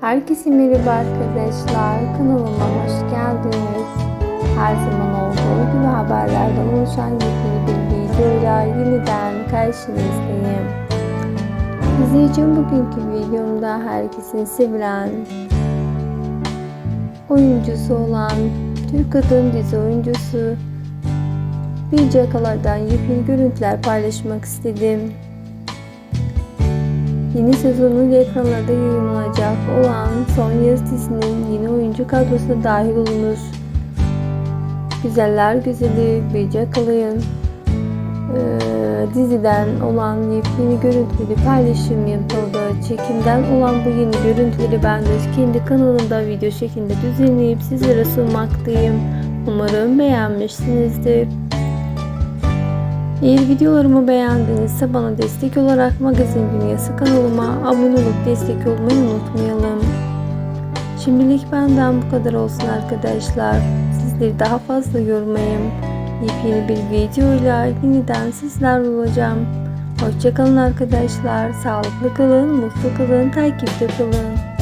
Herkese merhaba arkadaşlar. Kanalıma hoş geldiniz. Her zaman olduğu gibi haberlerden oluşan yepyeni bir videoyla yeniden karşınızdayım. İçin bugünkü videomda herkesin sevilen oyuncusu olan Türk kadın dizi oyuncusu Bilge Akalar'dan yepyeni görüntüler paylaşmak istedim. Yeni sezonun ekranlarda yayınlanacak olan Son Yaz dizisinin yeni oyuncu kadrosuna dahil olunur. Güzeller Güzeli Bilge Akalay'ın eee, diziden olan yepyeni görüntüleri paylaşım yapıldı. Çekimden olan bu yeni görüntüleri ben de kendi kanalımda video şeklinde düzenleyip sizlere sunmaktayım. Umarım beğenmişsinizdir. Eğer videolarımı beğendinizse bana destek olarak Magazin Dünyası kanalıma abone olup destek olmayı unutmayalım. Şimdilik benden bu kadar olsun arkadaşlar. Sizleri daha fazla yormayayım. Yepyeni bir videoyla yeniden sizlerle olacağım. Hoşçakalın arkadaşlar. Sağlıklı kalın, mutlu kalın, takipte kalın.